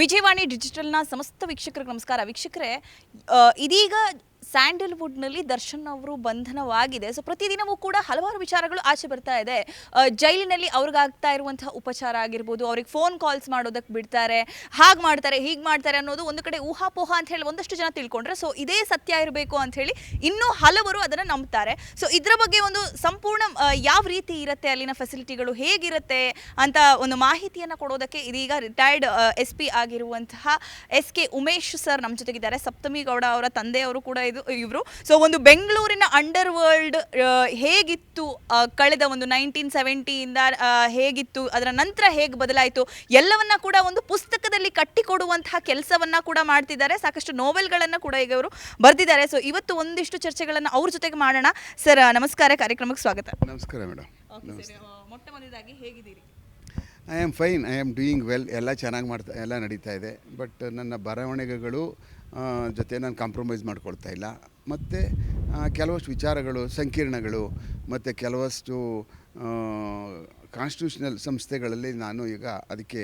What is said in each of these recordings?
ವಿಜಯವಾಣಿ ಡಿಜಿಟಲ್ನ ಸಮಸ್ತ ವೀಕ್ಷಕರಿಗೆ ನಮಸ್ಕಾರ. ವೀಕ್ಷಕರೇ ಇದೀಗ ಸ್ಯಾಂಡಲ್ವುಡ್ನಲ್ಲಿ ದರ್ಶನ್ ಅವರು ಬಂಧನವಾಗಿದೆ. ಸೊ ಪ್ರತಿದಿನವೂ ಕೂಡ ಹಲವಾರು ವಿಚಾರಗಳು ಆಚೆ ಬರ್ತಾ ಇದೆ. ಜೈಲಿನಲ್ಲಿ ಅವ್ರಿಗಾಗ್ತಾ ಇರುವಂತಹ ಉಪಚಾರ ಆಗಿರ್ಬೋದು, ಅವ್ರಿಗೆ ಫೋನ್ ಕಾಲ್ಸ್ ಮಾಡೋದಕ್ಕೆ ಬಿಡ್ತಾರೆ, ಹಾಗೆ ಮಾಡ್ತಾರೆ, ಹೀಗೆ ಮಾಡ್ತಾರೆ ಅನ್ನೋದು ಒಂದು ಕಡೆ ಊಹಾಪೋಹ ಅಂತ ಹೇಳಿ ಒಂದಷ್ಟು ಜನ ತಿಳ್ಕೊಂಡ್ರೆ ಸೊ ಇದೇ ಸತ್ಯ ಇರಬೇಕು ಅಂತ ಹೇಳಿ ಇನ್ನೂ ಹಲವರು ಅದನ್ನು ನಂಬ್ತಾರೆ. ಸೊ ಇದರ ಬಗ್ಗೆ ಒಂದು ಸಂಪೂರ್ಣ ಯಾವ ರೀತಿ ಇರುತ್ತೆ, ಅಲ್ಲಿನ ಫೆಸಿಲಿಟಿಗಳು ಹೇಗಿರುತ್ತೆ ಅಂತ ಒಂದು ಮಾಹಿತಿಯನ್ನು ಕೊಡೋದಕ್ಕೆ ಇದೀಗ ರಿಟೈರ್ಡ್ ಎಸ್ ಪಿ ಆಗಿರುವಂತಹ ಎಸ್ ಕೆ ಉಮೇಶ್ ಸರ್ ನಮ್ಮ ಜೊತೆಗಿದ್ದಾರೆ. ಸಪ್ತಮಿ ಗೌಡ ಅವರ ತಂದೆಯವರು ಕೂಡ ಇದು ಇವರು. ಸೊ ಒಂದು ಬೆಂಗಳೂರಿನ ಅಂಡರ್ ವರ್ಲ್ಡ್ ಹೇಗಿತ್ತು ಕಳೆದ ಒಂದು ನೈನ್ಟೀನ್ ಸೆವೆಂಟಿಯಿಂದ ಹೇಗಿತ್ತು ಅದರ ನಂತರ ಹೇಗೆ ಬದಲಾಯಿತು ಎಲ್ಲವನ್ನ ಕೂಡ ಒಂದು ಪುಸ್ತಕದಲ್ಲಿ ಕಟ್ಟಿಕೊಡುವಂತಹ ಕೆಲಸವನ್ನ ಕೂಡ ಮಾಡ್ತಿದ್ದಾರೆ. ಸಾಕಷ್ಟು ನೋವೆಲ್ಗಳನ್ನು ಕೂಡ ಈಗ ಅವರು ಬರೆದಿದ್ದಾರೆ. ಸೊ ಇವತ್ತು ಒಂದಿಷ್ಟು ಚರ್ಚೆಗಳನ್ನು ಅವ್ರ ಜೊತೆಗೆ ಮಾಡೋಣ. ಸರ್ ನಮಸ್ಕಾರ. ಕಾರ್ಯಕ್ರಮಕ್ಕೆ ಸ್ವಾಗತ. ನಮಸ್ಕಾರ ಮೇಡಮ್. ಮೊಟ್ಟ ಮೊದಲಾಗಿ ಹೇಗಿದ್ದೀರಿ? I am fine I am doing well ಎಲ್ಲ ಚೆನ್ನಾಗಿ ಮಾಡ್ತಾ ಎಲ್ಲ ನಡೀತಾ ಇದೆ. ಬಟ್ ನನ್ನ ಬರವಣಿಗೆಗಳು ಜೊತೆ ನಾನು ಕಾಂಪ್ರಮೈಸ್ ಮಾಡ್ಕೊಳ್ತಾ ಇಲ್ಲ. ಮತ್ತು ಕೆಲವಷ್ಟು ವಿಚಾರಗಳು ಸಂಕೀರ್ಣಗಳು ಮತ್ತು ಕೆಲವಷ್ಟು ಕಾನ್ಸ್ಟಿಟ್ಯೂಷನಲ್ ಸಂಸ್ಥೆಗಳಲ್ಲಿ ನಾನು ಈಗ ಅದಕ್ಕೆ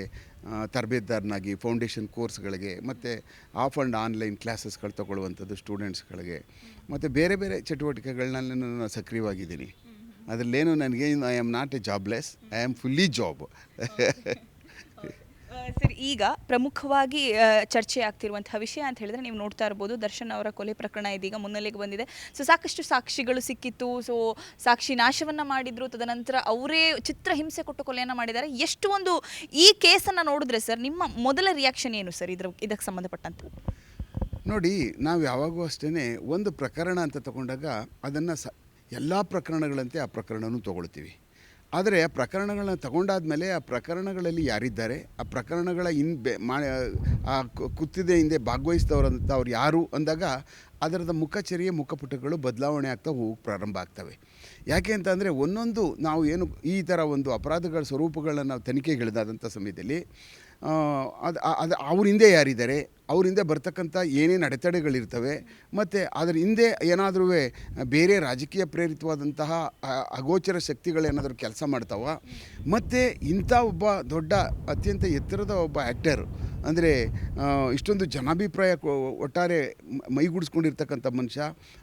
ತರಬೇತುದಾರನಾಗಿ ಫೌಂಡೇಶನ್ ಕೋರ್ಸ್ಗಳಿಗೆ ಮತ್ತು ಆಫ್ ಆ್ಯಂಡ್ ಆನ್ಲೈನ್ ಕ್ಲಾಸಸ್ಗಳು ತೊಗೊಳ್ಳುವಂಥದ್ದು ಸ್ಟೂಡೆಂಟ್ಸ್ಗಳಿಗೆ ಮತ್ತು ಬೇರೆ ಬೇರೆ ಚಟುವಟಿಕೆಗಳನ್ನ ನಾನು ಸಕ್ರಿಯವಾಗಿದ್ದೀನಿ. ಅದರಲ್ಲೇನು ನನಗೆ I am not a jobless I am fully job sir, ಈಗ ಪ್ರಮುಖವಾಗಿ ಚರ್ಚೆ ಆಗ್ತಿರುವಂತಹ ವಿಷಯ ಅಂತ ಹೇಳಿದ್ರೆ ನೀವು ನೋಡ್ತಾ ಇರ್ಬೋದು ದರ್ಶನ್ ಅವರ ಕೊಲೆ ಪ್ರಕರಣ ಇದೀಗ ಮುನ್ನೆಲೆಗೆ ಬಂದಿದೆ. ಸೊ ಸಾಕಷ್ಟು ಸಾಕ್ಷಿಗಳು ಸಿಕ್ಕಿತ್ತು. ಸೊ ಸಾಕ್ಷಿ ನಾಶವನ್ನ ಮಾಡಿದ್ರು. ತದನಂತರ ಅವರೇ ಚಿತ್ರ ಹಿಂಸೆ ಕೊಟ್ಟು ಕೊಲೆಯನ್ನ ಮಾಡಿದ್ದಾರೆ. ಎಷ್ಟು ಒಂದು ಈ ಕೇಸನ್ನ ನೋಡಿದ್ರೆ ಸರ್, ನಿಮ್ಮ ಮೊದಲ ರಿಯಾಕ್ಷನ್ ಏನು ಸರ್ ಇದ್ರ, ಇದಕ್ಕೆ ಸಂಬಂಧಪಟ್ಟಂತೆ? ನೋಡಿ, ನಾವು ಯಾವಾಗೂ ಅಷ್ಟೇ ಒಂದು ಪ್ರಕರಣ ಅಂತ ತಗೊಂಡಾಗ ಅದನ್ನು ಸ, ಎಲ್ಲ ಪ್ರಕರಣಗಳಂತೆ ಆ ಪ್ರಕರಣನೂ ತಗೊಳ್ತೀವಿ. ಆದರೆ ಆ ಪ್ರಕರಣಗಳನ್ನ ತಗೊಂಡಾದ್ಮೇಲೆ ಆ ಪ್ರಕರಣಗಳಲ್ಲಿ ಯಾರಿದ್ದಾರೆ? ಆ ಪ್ರಕರಣಗಳ ಹಿಂದೆ ಮಾ, ಆ ಕುತ್ತಿದೆ ಹಿಂದೆ ಭಾಗವಹಿಸಿದವರಂತ ಅವ್ರು ಯಾರು ಅಂದಾಗ ಅದರದ ಮುಖಚರಿಯ, ಮುಖಪುಟಗಳು ಬದಲಾವಣೆ ಆಗ್ತಾ ಹೋಗಿ ಪ್ರಾರಂಭ ಆಗ್ತವೆ. ಯಾಕೆ ಅಂತಂದರೆ ಒಂದೊಂದು ನಾವು ಏನು ಈ ಥರ ಒಂದು ಅಪರಾಧಗಳ ಸ್ವರೂಪಗಳನ್ನು ನಾವು ತನಿಖೆಗಿಳಿದಾದಂಥ ಸಮಯದಲ್ಲಿ ಅದು ಅದು, ಅವ್ರ ಹಿಂದೆ ಯಾರಿದ್ದಾರೆ? ಅವ್ರ ಹಿಂದೆ ಬರ್ತಕ್ಕಂಥ ಏನೇನು ಅಡೆತಡೆಗಳಿರ್ತವೆ ಮತ್ತು ಅದರ ಹಿಂದೆ ಏನಾದರೂ ಬೇರೆ ರಾಜಕೀಯ ಪ್ರೇರಿತವಾದಂತಹ ಅಗೋಚರ ಶಕ್ತಿಗಳೇನಾದರೂ ಕೆಲಸ ಮಾಡ್ತಾವ, ಮತ್ತು ಇಂಥ ಒಬ್ಬ ದೊಡ್ಡ, ಅತ್ಯಂತ ಎತ್ತರದ ಒಬ್ಬ ಆ್ಯಕ್ಟರ್ ಅಂದರೆ ಇಷ್ಟೊಂದು ಜನಾಭಿಪ್ರಾಯ ಒಟ್ಟಾರೆ ಮೈಗೂಡಿಸ್ಕೊಂಡಿರ್ತಕ್ಕಂಥ ಮನುಷ್ಯ,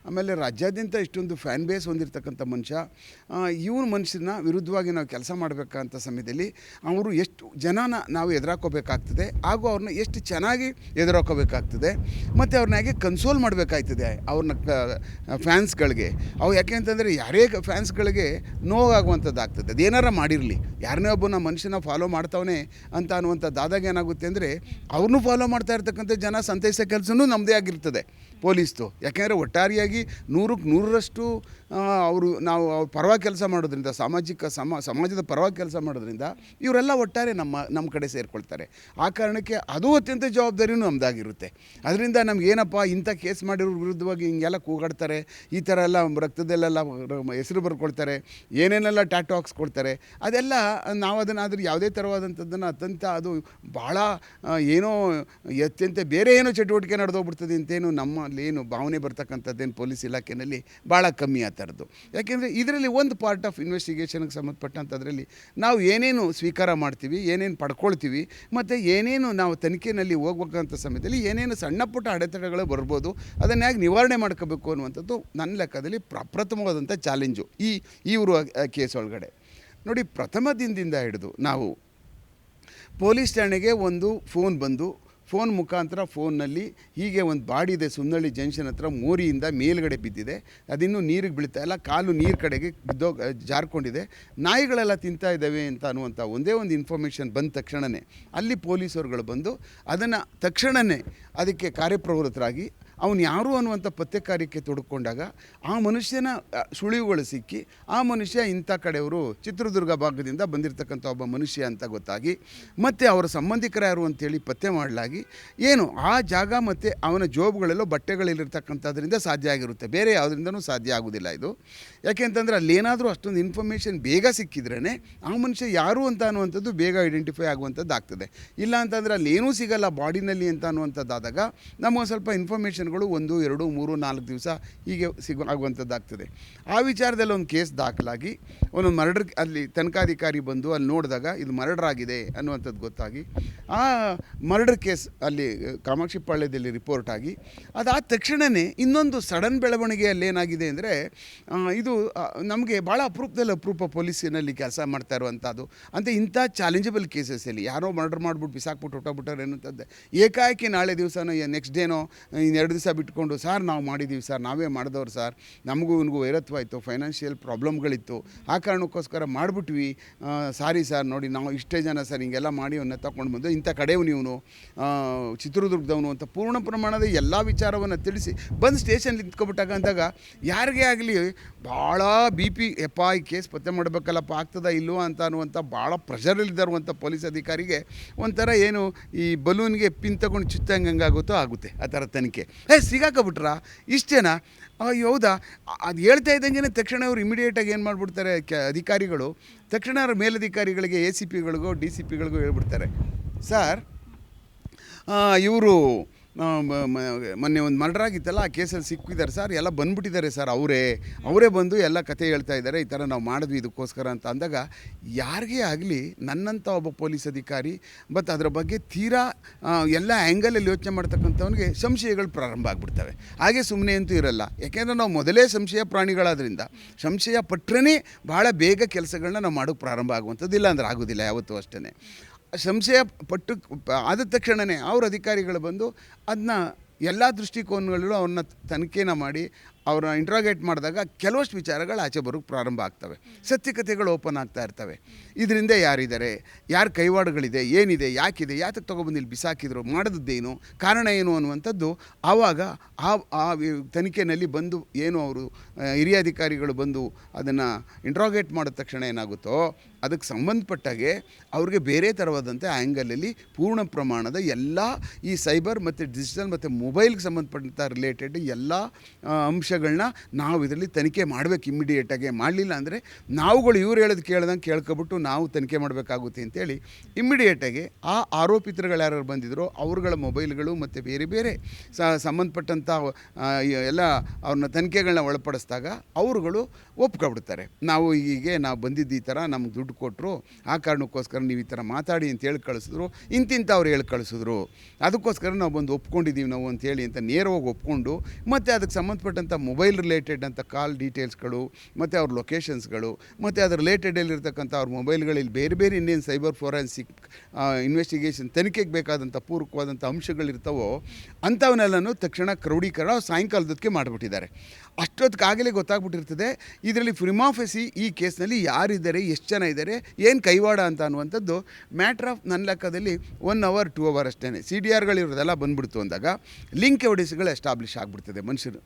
ಆಮೇಲೆ ರಾಜ್ಯಾದ್ಯಂತ ಇಷ್ಟೊಂದು ಫ್ಯಾನ್ ಬೇಸ್ ಹೊಂದಿರತಕ್ಕಂಥ ಮನುಷ್ಯ ಇವನ ಮನುಷ್ಯನ ವಿರುದ್ಧವಾಗಿ ನಾವು ಕೆಲಸ ಮಾಡಬೇಕಂತ ಸಮಯದಲ್ಲಿ, ಅವರು ಎಷ್ಟು ಜನನ ನಾವು ಎದುರಾಕೋಬೇಕಾಗ್ತದೆ, ಹಾಗೂ ಅವ್ರನ್ನ ಎಷ್ಟು ಚೆನ್ನಾಗಿ ಎದುರಾಕೋಬೇಕಾಗ್ತದೆ ಮತ್ತು ಅವ್ರನ್ನ ಹೇಗೆ ಕನ್ಸೋಲ್ ಮಾಡಬೇಕಾಗ್ತದೆ ಅವ್ರನ್ನ ಫ್ಯಾನ್ಸ್ಗಳಿಗೆ ಅವು ಯಾಕೆ ಅಂತಂದರೆ ಯಾರೇ ಫ್ಯಾನ್ಸ್ಗಳಿಗೆ ನೋವಾಗುವಂಥದ್ದಾಗ್ತದೆ. ಅದೇನಾರ ಮಾಡಿರಲಿ. ಯಾರನ್ನೇ ಒಬ್ಬನ ಮನುಷ್ಯನ ಫಾಲೋ ಮಾಡ್ತಾವನೆ ಅಂತ ಅನ್ನುವಂಥದ್ದಾದಾಗ ಏನಾಗುತ್ತೆ ಅಂದರೆ ಅವ್ರನ್ನೂ ಫಾಲೋ ಮಾಡ್ತಾ ಇರ್ತಕ್ಕಂಥ ಜನ ಸಂತೈಸೋ ಕೆಲಸನೂ ನಮ್ಮದೇ ಆಗಿರ್ತದೆ. ಪೊಲೀಸ್ದು ಯಾಕೆಂದರೆ ಒಟ್ಟಾರೆಯಾಗಿ ನೂರಕ್ಕೆ ನೂರರಷ್ಟು ಅವರು ನಾವು ಅವ್ರ ಪರವಾಗಿ ಕೆಲಸ ಮಾಡೋದ್ರಿಂದ, ಸಾಮಾಜಿಕ ಸಮ, ಸಮಾಜದ ಪರವಾಗಿ ಕೆಲಸ ಮಾಡೋದ್ರಿಂದ ಇವರೆಲ್ಲ ಒಟ್ಟಾರೆ ನಮ್ಮ ನಮ್ಮ ಕಡೆ ಸೇರಿಕೊಳ್ತಾರೆ. ಆ ಕಾರಣಕ್ಕೆ ಅದು ಅತ್ಯಂತ ಜವಾಬ್ದಾರಿಯೂ ನಮ್ಮದಾಗಿರುತ್ತೆ ಅದರಿಂದ ನಮಗೇನಪ್ಪ ಇಂಥ ಕೇಸ್ ಮಾಡಿರೋ ವಿರುದ್ಧವಾಗಿ ಹಿಂಗೆಲ್ಲ ಕೂಗಾಡ್ತಾರೆ, ಈ ಥರ ಎಲ್ಲ ರಕ್ತದಲ್ಲೆಲ್ಲ ಹೆಸರು ಬರ್ಕೊಳ್ತಾರೆ, ಏನೇನೆಲ್ಲ ಟ್ಯಾಟೋ ಹಾಕ್ಸ್ಕೊಳ್ತಾರೆ ಅದೆಲ್ಲ ನಾವು ಅದನ್ನು ಆದರೆ ಯಾವುದೇ ಥರವಾದಂಥದ್ದನ್ನು ಅತ್ಯಂತ ಅದು ಭಾಳ ಏನೋ, ಅತ್ಯಂತ ಬೇರೆ ಏನೋ ಚಟುವಟಿಕೆ ನಡೆದೋಗ್ಬಿಡ್ತದೆ ಅಂತೇನು ನಮ್ಮಲ್ಲಿ ಏನು ಭಾವನೆ ಬರ್ತಕ್ಕಂಥದ್ದೇನು ಪೊಲೀಸ್ ಇಲಾಖೆಯಲ್ಲಿ ಭಾಳ ಕಮ್ಮಿ ಆ ಥರದ್ದು. ಯಾಕೆಂದರೆ ಇದರಲ್ಲಿ ಒಂದು ಪಾರ್ಟ್ ಆಫ್ ಇನ್ವೆಸ್ಟಿಗೇಷನ್ಗೆ ಸಂಬಂಧಪಟ್ಟಂಥದ್ರಲ್ಲಿ ನಾವು ಏನೇನು ಸ್ವೀಕಾರ ಮಾಡ್ತೀವಿ, ಏನೇನು ಪಡ್ಕೊಳ್ತೀವಿ, ಮತ್ತು ಏನೇನು ನಾವು ತನಿಖೆಯಲ್ಲಿ ಹೋಗ್ಬೇಕಂಥ ಸಮಯದಲ್ಲಿ ಏನೇನು ಸಣ್ಣ ಪುಟ್ಟ ಅಡೆತಡೆಗಳು ಬರ್ಬೋದು, ಅದನ್ನು ಹೇಗೆ ನಿವಾರಣೆ ಮಾಡ್ಕೋಬೇಕು ಅನ್ನುವಂಥದ್ದು ನನ್ನ ಲೆಕ್ಕದಲ್ಲಿ ಪ್ರಪ್ರಥಮವಾದಂಥ ಚಾಲೆಂಜು ಈ ಇವರು ಕೇಸ್ ಒಳಗಡೆ. ನೋಡಿ ಪ್ರಥಮ ದಿನದಿಂದ ಹಿಡಿದು ನಾವು ಪೊಲೀಸ್ ಠಾಣೆಗೆ ಒಂದು ಫೋನ್ ಬಂದು ಫೋನ್ ಮುಖಾಂತರ ಫೋನ್ನಲ್ಲಿ ಹೀಗೆ ಒಂದು ಬಾಡಿ ಇದೆ ಸುನ್ನಳ್ಳಿ ಜಂಕ್ಷನ್ ಹತ್ರ ಮೋರಿಯಿಂದ ಮೇಲ್ಗಡೆ ಬಿದ್ದಿದೆ. ಅದಿನ್ನೂ ನೀರಿಗೆ ಬೀಳ್ತಾ ಇಲ್ಲ. ಕಾಲು ನೀರು ಕಡೆಗೆ ಬಿದ್ದೋ ಜಾರ್ಕೊಂಡಿದೆ. ನಾಯಿಗಳೆಲ್ಲ ತಿಂತಾ ಇದ್ದಾವೆ ಅಂತ ಅನ್ನುವಂಥ ಒಂದೇ ಒಂದು ಇನ್ಫಾರ್ಮೇಷನ್ ಬಂದ ತಕ್ಷಣವೇ ಅಲ್ಲಿ ಪೊಲೀಸರುಗಳು ಬಂದು ಅದನ್ನು ತಕ್ಷಣವೇ ಅದಕ್ಕೆ ಕಾರ್ಯಪ್ರವೃತ್ತರಾಗಿ ಅವನು ಯಾರು ಅನ್ನುವಂಥ ಪತ್ತೆ ಕಾರ್ಯಕ್ಕೆ ತೊಡ್ಕೊಂಡಾಗ ಆ ಮನುಷ್ಯನ ಸುಳಿವುಗಳು ಸಿಕ್ಕಿ ಆ ಮನುಷ್ಯ ಇಂಥ ಕಡೆಯವರು ಚಿತ್ರದುರ್ಗ ಭಾಗದಿಂದ ಬಂದಿರತಕ್ಕಂಥ ಒಬ್ಬ ಮನುಷ್ಯ ಅಂತ ಗೊತ್ತಾಗಿ ಮತ್ತು ಅವರ ಸಂಬಂಧಿಕರ ಯಾರು ಅಂತೇಳಿ ಪತ್ತೆ ಮಾಡಲಾಗಿ ಏನು ಆ ಜಾಗ ಮತ್ತು ಅವನ ಜೋಬ್ಗಳಲ್ಲೋ ಬಟ್ಟೆಗಳಲ್ಲಿರ್ತಕ್ಕಂಥದ್ರಿಂದ ಸಾಧ್ಯ ಆಗಿರುತ್ತೆ. ಬೇರೆ ಯಾವುದರಿಂದನೂ ಸಾಧ್ಯ ಆಗೋದಿಲ್ಲ ಇದು. ಯಾಕೆ ಅಂತಂದರೆ ಅಲ್ಲೇನಾದರೂ ಅಷ್ಟೊಂದು ಇನ್ಫಾರ್ಮೇಷನ್ ಬೇಗ ಸಿಕ್ಕಿದ್ರೇ ಆ ಮನುಷ್ಯ ಯಾರು ಅಂತ ಅನ್ನುವಂಥದ್ದು ಬೇಗ ಐಡೆಂಟಿಫೈ ಆಗುವಂಥದ್ದು ಆಗ್ತದೆ ಇಲ್ಲ ಅಂತಂದರೆ ಅಲ್ಲಿ ಏನೂ ಸಿಗಲ್ಲ ಬಾಡಿನಲ್ಲಿ ಅಂತ ಅನ್ನುವಂಥದ್ದಾದಾಗ ನಮಗೆ ಸ್ವಲ್ಪ ಇನ್ಫಾರ್ಮೇಷನ್ಗಳು ಕನೆಕ್ಷನ್ಗಳು ಒಂದು, ಎರಡು, ಮೂರು, ನಾಲ್ಕು ದಿವಸ ಹೀಗೆ ಸಿಗು ಆಗುವಂಥದ್ದಾಗ್ತದೆ. ಆ ವಿಚಾರದಲ್ಲಿ ಒಂದು ಕೇಸ್ ದಾಖಲಾಗಿ ಒಂದು ಮರ್ಡರ್ ಅಲ್ಲಿ ತನಿಖಾಧಿಕಾರಿ ಬಂದು ಅಲ್ಲಿ ನೋಡಿದಾಗ ಇದು ಮರ್ಡರ್ ಆಗಿದೆ ಅನ್ನುವಂಥದ್ದು ಗೊತ್ತಾಗಿ, ಆ ಮರ್ಡರ್ ಕೇಸ್ ಅಲ್ಲಿ ಕಾಮಾಕ್ಷಿ ಪಾಳ್ಯದಲ್ಲಿ ರಿಪೋರ್ಟ್ ಆಗಿ, ಅದಾದ ತಕ್ಷಣವೇ ಇನ್ನೊಂದು ಸಡನ್ ಬೆಳವಣಿಗೆ ಅಲ್ಲಿ ಏನಾಗಿದೆ ಅಂದರೆ ಇದು ನಮಗೆ ಭಾಳ ಅಪರೂಪದಲ್ಲಿ ಅಪರೂಪ ಪೊಲೀಸಿನಲ್ಲಿ ಕೆಲಸ ಮಾಡ್ತಾ ಇರುವಂಥದ್ದು. ಅಂತ ಇಂಥ ಚಾಲೆಂಜಬಲ್ ಕೇಸಸ್ಸಲ್ಲಿ ಯಾರೋ ಮರ್ಡರ್ ಮಾಡಿಬಿಟ್ಟು ಬಿಸಾಕ್ಬಿಟ್ಟು ಹೊಟ್ಟೋಗ್ಬಿಟ್ಟಾರೆ ಅನ್ನೋಂಥದ್ದು ಏಕಾಏಕಿ ನಾಳೆ ದಿವಸನೋ ನೆಕ್ಸ್ಟ್ ಡೇನೋ ಇನ್ನೆರಡು ದಿವಸ ಬಿಟ್ಕೊಂಡು, ಸರ್, ನಾವು ಮಾಡಿದ್ದೀವಿ ಸರ್, ನಾವೇ ಮಾಡಿದವ್ರು ಸರ್, ನಮಗೂ ಇವನಿಗೂ ವೈರತ್ವ ಇತ್ತು ಫೈನಾನ್ಷಿಯಲ್ ಪ್ರಾಬ್ಲಮ್ಗಳಿತ್ತು, ಆ ಕಾರಣಕ್ಕೋಸ್ಕರ ಮಾಡಿಬಿಟ್ವಿ. ಸಾರಿ ಸರ್, ನೋಡಿ, ನಾವು ಇಷ್ಟೇ ಜನ ಸರ್, ಹಿಂಗೆಲ್ಲ ಮಾಡಿ ಅವನ್ನ ತಗೊಂಡು ಬಂದು, ಇಂಥ ಕಡೆಯವನು ಇವನು ಚಿತ್ರದುರ್ಗದವನು ಅಂತ ಪೂರ್ಣ ಪ್ರಮಾಣದ ಎಲ್ಲ ವಿಚಾರವನ್ನು ತಿಳಿಸಿ, ಬಂದು ಸ್ಟೇಷನ್ಲಿ ನಿಂತ್ಕೊಬಿಟ್ಟಾಗ ಅಂದಾಗ, ಯಾರಿಗೇ ಆಗಲಿ, ಭಾಳ ಬಿ ಪಿ ಎಪ್ಪ ಈ ಕೇಸ್ ಪತ್ತೆ ಮಾಡಬೇಕಲ್ಲಪ್ಪ, ಆಗ್ತದ ಇಲ್ವಾ ಅಂತ ಅನ್ನುವಂಥ ಭಾಳ ಪ್ರೆಷರಲ್ಲಿದ್ದಾರುವಂಥ ಪೊಲೀಸ್ ಅಧಿಕಾರಿಗೆ, ಒಂಥರ ಏನು, ಈ ಬಲೂನ್ಗೆ ಪಿನ್ ತಗೊಂಡು ಚುತ್ತಂಗೆ ಹಂಗಾಗುತ್ತೋ, ಆಗುತ್ತೆ, ಆ ಥರ ತನಿಖೆ. ಏ, ಸಿಗಾಕಬಿಟ್ರಾ? ಇಷ್ಟೇನಾ? ಅಯ್ಯೋ ಹೌದಾ? ಅದು ಹೇಳ್ತಾ ಇದ್ದಂಗೆ ತಕ್ಷಣ ಅವ್ರು ಇಮಿಡಿಯೇಟಾಗಿ ಏನು ಮಾಡಿಬಿಡ್ತಾರೆ, ಕೆ, ಅಧಿಕಾರಿಗಳು? ತಕ್ಷಣ ಅವ್ರ ಮೇಲಧಿಕಾರಿಗಳಿಗೆ ಎ ಸಿ ಪಿಗಳಿಗೋ ಡಿ ಸಿ ಪಿಗಳಿಗೋ ಹೇಳ್ಬಿಡ್ತಾರೆ. ಸರ್ ಇವರು ಮೊನ್ನೆ ಒಂದು ಮರ್ಡರ್ ಆಗಿತ್ತಲ್ಲ, ಆ ಕೇಸಲ್ಲಿ ಸಿಕ್ಕಿದ್ದಾರೆ ಸರ್. ಎಲ್ಲ ಬಂದ್ಬಿಟ್ಟಿದ್ದಾರೆ ಸರ್ ಅವರೇ. ಅವರೇ ಬಂದು ಎಲ್ಲ ಕತೆ ಹೇಳ್ತಾ ಇದ್ದಾರೆ. ಈ ಥರ ನಾವು ಮಾಡಿದ್ವಿ ಇದಕ್ಕೋಸ್ಕರ ಅಂತ ಅಂದಾಗ, ಯಾರಿಗೇ ಆಗಲಿ ನನ್ನಂಥ ಒಬ್ಬ ಪೊಲೀಸ್ ಅಧಿಕಾರಿ, ಬಟ್ ಅದರ ಬಗ್ಗೆ ತೀರಾ ಎಲ್ಲ ಆ್ಯಂಗಲಲ್ಲಿ ಯೋಚನೆ ಮಾಡ್ತಕ್ಕಂಥವನಿಗೆ ಸಂಶಯಗಳು ಪ್ರಾರಂಭ ಆಗಿಬಿಡ್ತವೆ. ಹಾಗೆ ಸುಮ್ಮನೆ ಅಂತೂ ಇರಲ್ಲ. ಯಾಕೆಂದರೆ ನಾವು ಮೊದಲೇ ಸಂಶಯ ಪ್ರಾಣಿಗಳಾದ್ರಿಂದ, ಸಂಶಯ ಪಟ್ಟರೇ ಭಾಳ ಬೇಗ ಕೆಲಸಗಳನ್ನ ನಾವು ಮಾಡೋಕ್ಕೆ ಪ್ರಾರಂಭ ಆಗುವಂಥದ್ದು ಇಲ್ಲ ಅಂದ್ರೆ ಆಗೋದಿಲ್ಲ ಯಾವತ್ತೂ ಅಷ್ಟೇ ಸಂಶಯ ಪಟ್ಟು ಆದ ತಕ್ಷಣವೇ ಅವ್ರ ಅಧಿಕಾರಿಗಳು ಬಂದು ಅದನ್ನ ಎಲ್ಲ ದೃಷ್ಟಿಕೋನಗಳಲ್ಲೂ ಅವ್ರನ್ನ ತನಿಖೆನ ಮಾಡಿ ಅವ್ರನ್ನ ಇಂಟ್ರಾಗೇಟ್ ಮಾಡಿದಾಗ ಕೆಲವಷ್ಟು ವಿಚಾರಗಳು ಆಚೆ ಬರೋಕ್ಕೆ ಪ್ರಾರಂಭ ಆಗ್ತವೆ. ಸತ್ಯಕತೆಗಳು ಓಪನ್ ಆಗ್ತಾ ಇರ್ತವೆ. ಇದರಿಂದ ಯಾರಿದ್ದಾರೆ? ಯಾರ ಕೈವಾಡಗಳಿದೆ? ಏನಿದೆ? ಯಾಕಿದೆ? ಯಾತಕ್ಕೆ ತೊಗೊಬಂದು ಇಲ್ಲಿ ಬಿಸಾಕಿದ್ರು? ಮಾಡಿದ್ದೇನು ಕಾರಣ ಏನು ಅನ್ನುವಂಥದ್ದು ಆವಾಗ ಆ ಆ ತನಿಖೆಯಲ್ಲಿ ಬಂದು ಏನು ಅವರು ಹಿರಿಯ ಅಧಿಕಾರಿಗಳು ಬಂದು ಅದನ್ನು ಇಂಟ್ರಾಗೇಟ್ ಮಾಡಿದ ತಕ್ಷಣ ಏನಾಗುತ್ತೋ ಅದಕ್ಕೆ ಸಂಬಂಧಪಟ್ಟಾಗೆ ಅವ್ರಿಗೆ ಬೇರೆ ಥರವಾದಂಥ ಆ್ಯಂಗಲಲ್ಲಿ ಪೂರ್ಣ ಪ್ರಮಾಣದ ಎಲ್ಲ ಈ ಸೈಬರ್ ಮತ್ತು ಡಿಜಿಟಲ್ ಮತ್ತು ಮೊಬೈಲ್ಗೆ ಸಂಬಂಧಪಟ್ಟಂಥ ರಿಲೇಟೆಡ್ ಎಲ್ಲ ಆ, ಅಂಶಗಳನ್ನ ನಾವು ಇದರಲ್ಲಿ ತನಿಖೆ ಮಾಡಬೇಕು ಇಮ್ಮಿಡಿಯೇಟಾಗಿ ಮಾಡಲಿಲ್ಲ ಅಂದರೆ ನಾವುಗಳು ಇವ್ರು ಹೇಳೋದು ಕೇಳ್ದಂಗೆ ಕೇಳ್ಕೊಬಿಟ್ಟು ನಾವು ತನಿಖೆ ಮಾಡಬೇಕಾಗುತ್ತೆ ಅಂತೇಳಿ ಇಮ್ಮಿಡಿಯೇಟಾಗಿ ಆ ಆರೋಪಿತರುಗಳು ಯಾರು ಬಂದಿದ್ರೋ ಅವ್ರುಗಳ ಮೊಬೈಲ್ಗಳು ಮತ್ತು ಬೇರೆ ಬೇರೆ ಸಂಬಂಧಪಟ್ಟಂಥ ಎಲ್ಲ ಅವ್ರನ್ನ ತನಿಖೆಗಳನ್ನ ಒಳಪಡಿಸಿದಾಗ ಅವರುಗಳು ಒಪ್ಕೊಬಿಡ್ತಾರೆ. ನಾವು ಹೀಗೆ ನಾವು ಬಂದಿದ್ದು ಈ ಥರ ನಮ್ಗೆ ದುಡ್ಡು ಕೊಟ್ಟರು ಆ ಕಾರಣಕ್ಕೋಸ್ಕರ ನೀವು ಈ ಥರ ಮಾತಾಡಿ ಅಂತ ಹೇಳಿ ಕಳಿಸಿದ್ರು ಇಂತಿಂಥವ್ರು ಹೇಳಿ ಕಳಿಸಿದ್ರು. ಅದಕ್ಕೋಸ್ಕರ ನಾವು ಬಂದು ಒಪ್ಕೊಂಡಿದ್ದೀವಿ ನಾವು ಅಂತೇಳಿ ಅಂತ ನೇರವಾಗಿ ಒಪ್ಕೊಂಡು ಮತ್ತು ಅದಕ್ಕೆ ಸಂಬಂಧಪಟ್ಟಂಥ ಮೊಬೈಲ್ ರಿಲೇಟೆಡ್ ಅಂತ ಕಾಲ್ ಡೀಟೇಲ್ಸ್ಗಳು ಮತ್ತು ಅವ್ರ ಲೊಕೇಶನ್ಸ್ಗಳು ಮತ್ತು ಅದ್ರ ರಿಲೇಟೆಡಲ್ಲಿರ್ತಕ್ಕಂಥ ಅವ್ರ ಮೊಬೈಲ್ಗಳಲ್ಲಿ ಬೇರೆ ಬೇರೆ ಇನ್ನೇನು ಸೈಬರ್ ಫೋರೆನ್ಸಿಕ್ ಇನ್ವೆಸ್ಟಿಗೇಷನ್ ತನಿಖೆಗೆ ಬೇಕಾದಂಥ ಪೂರಕವಾದಂಥ ಅಂಶಗಳಿರ್ತಾವೋ ಅಂಥವನ್ನೆಲ್ಲನೂ ತಕ್ಷಣ ಕ್ರೌಢೀಕರಣ ಸಾಯಂಕಾಲದಕ್ಕೆ ಮಾಡಿಬಿಟ್ಟಿದ್ದಾರೆ. ಅಷ್ಟೊತ್ತಿಗಾಗಲೇ ಗೊತ್ತಾಗ್ಬಿಟ್ಟಿರ್ತದೆ, ಇದರಲ್ಲಿ ಫ್ರಿಮಾಫೆಸಿ ಈ ಕೇಸ್ನಲ್ಲಿ ಯಾರಿದ್ದಾರೆ, ಎಷ್ಟು ಜನ ಇದ್ದಾರೆ, ಏನು ಕೈವಾಡ ಅಂತ ಅನ್ನುವಂಥದ್ದು ಮ್ಯಾಟ್ರ್ ಆಫ್ ನನ್ನ ಲೆಕ್ಕದಲ್ಲಿ ಒನ್ ಅವರ್ ಟೂ ಅವರ್ ಅಷ್ಟೇ ಸಿ ಡಿ ಆರ್ಗಳಿರೋದೆಲ್ಲ ಬಂದ್ಬಿಡ್ತು ಅಂದಾಗ ಲಿಂಕ್ ಎವಿಡೆನ್ಸ್ಗಳು ಎಸ್ಟಾಬ್ಲಿಷ್ ಆಗಿಬಿಡ್ತದೆ ಮನುಷ್ಯರು.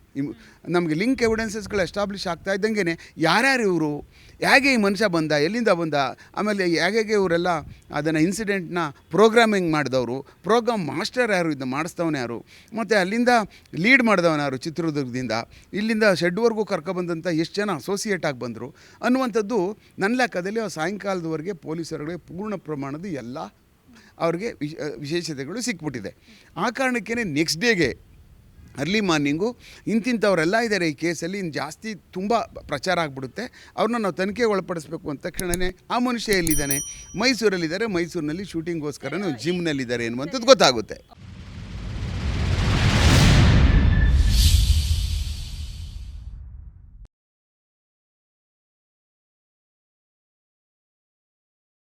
ನಮಗೆ ಲಿಂಕ್ ಎವಿಡೆನ್ಸಸ್ಗಳು ಎಸ್ಟಾಬ್ಲಿಷ್ ಆಗ್ತಾ ಇದ್ದಂಗೆ ಯಾರ್ಯಾರು ಇವರು, ಹೇಗೆ ಈ ಮನುಷ್ಯ ಬಂದ, ಎಲ್ಲಿಂದ ಬಂದ, ಆಮೇಲೆ ಹೇಗೆ ಇವರೆಲ್ಲ ಅದನ್ನು ಇನ್ಸಿಡೆಂಟ್ನ ಪ್ರೋಗ್ರಾಮಿಂಗ್ ಮಾಡಿದವರು ಪ್ರೋಗ್ರಾಮ್ ಮಾಸ್ಟರ್ ಯಾರು ಇದನ್ನ ಮಾಡಿಸ್ತವನು ಯಾರು, ಮತ್ತು ಅಲ್ಲಿಂದ ಲೀಡ್ ಮಾಡಿದವನಾರು ಚಿತ್ರದುರ್ಗದಿಂದ, ಇಲ್ಲಿಂದ ಶೆಡ್ವರೆಗೂ ಕರ್ಕೊಬಂದಂಥ ಎಷ್ಟು ಜನ ಅಸೋಸಿಯೇಟ್ ಆಗಿ ಬಂದರು, ಅನ್ನುವಂಥದ್ದು ನನ್ನ ಲೆಕ್ಕದಲ್ಲಿ ಆ ಸಾಯಂಕಾಲದವರೆಗೆ ಪೊಲೀಸರುಗಳಿಗೆ ಪೂರ್ಣ ಪ್ರಮಾಣದ ಎಲ್ಲ ಅವ್ರಿಗೆ ವಿಶ್- ವಿಶೇಷತೆಗಳು ಸಿಕ್ಬಿಟ್ಟಿದೆ. ಆ ಕಾರಣಕ್ಕೇ ನೆಕ್ಸ್ಟ್ ಡೇಗೆ ಅರ್ಲಿ ಮಾರ್ನಿಂಗು ಇಂತಿಂಥವರೆಲ್ಲ ಇದ್ದಾರೆ ಈ ಕೇಸಲ್ಲಿ ಇನ್ನು ಜಾಸ್ತಿ ತುಂಬ ಪ್ರಚಾರ ಆಗಿಬಿಡುತ್ತೆ. ಅವ್ರನ್ನ ನಾವು ತನಿಖೆಗೆ ಒಳಪಡಿಸ್ಬೇಕು ಅಂತ ತಕ್ಷಣವೇ ಆ ಮನುಷ್ಯ ಎಲ್ಲಿದ್ದಾನೆ? ಮೈಸೂರಲ್ಲಿದ್ದಾರೆ. ಮೈಸೂರಿನಲ್ಲಿ ಶೂಟಿಂಗ್ಗೋಸ್ಕರ ಜಿಮ್ನಲ್ಲಿದ್ದಾರೆ ಎನ್ನುವಂಥದ್ದು ಗೊತ್ತಾಗುತ್ತೆ.